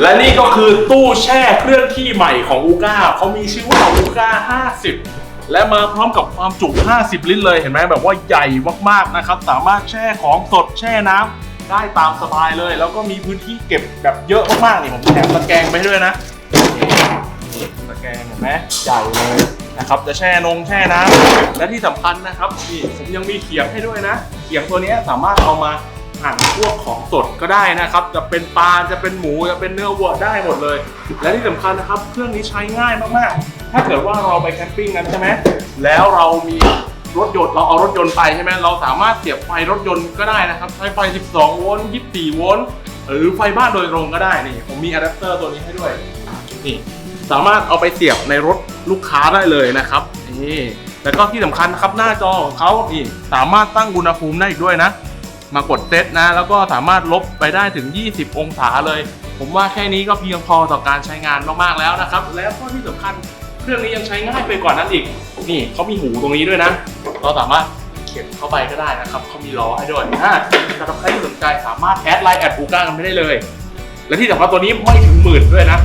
และนี่ก็คือตู้แช่เคลื่อนที่ใหม่ของอูก้าเขามีชื่อว่าอูก้า50 และมาพร้อมกับความจุ 50 ลิตรเลยเห็นไหมแบบว่าใหญ่มากๆนะครับ สามารถแช่ของสดแช่น้ำได้ตามสบายเลย แล้วก็มีพื้นที่เก็บแบบเยอะมากๆนี่ผมแถมตะแกรงไปให้ด้วยนะนี่ตะแกรงเห็นไหมใหญ่เลยนะครับจะแช่นงแช่น้ำและที่สำคัญนะครับนี่ผมยังมีเขียงให้ด้วยนะ เขียงตัวนี้สามารถเอามา หั่นพวกของสดก็ได้นะครับ จะเป็นปลาจะเป็นหมูจะเป็นเนื้อวัวได้หมดเลย และที่สำคัญนะครับ เครื่องนี้ใช้ง่ายมากๆ ถ้าเกิดว่าเราไปแคมปิ้งกันใช่ไหมแล้วเรามีรถยนต์เราเอารถยนต์ไปใช่ไหมเราสามารถเสียบไฟรถยนต์ก็ได้นะครับ ใช้ไฟ 12 โวลต์ 24 โวลต์หรือไฟบ้านโดยตรงก็ได้นี่ผมมีอะแดปเตอร์ตัวนี้ให้ด้วยนี่สามารถเอาไปเสียบในรถลูกค้าได้เลยนะครับนี่แล้วก็ที่สำคัญนะครับหน้าจอของเขานี่สามารถตั้งอุณหภูมิได้อีกด้วยนะ มากดเซตนะ แล้วก็สามารถลบไปได้ถึง 20 องศาเลย ผมว่าแค่นี้ก็เพียงพอต่อการใช้งานมากๆแล้วนะครับ แล้วก็ที่สำคัญเครื่องนี้ยังใช้ง่ายไปกว่านั้นอีก นี่เขามีหูตรงนี้ด้วยนะ เราสามารถเข็นเข้าไปก็ได้นะครับเขามีล้อให้ด้วยอ่าสำหรับใครที่สนใจสามารถแอดไลน์แอดบูก้ากันไปได้เลย และที่สำคัญตัวนี้ไม่ถึงหมื่นด้วยนะ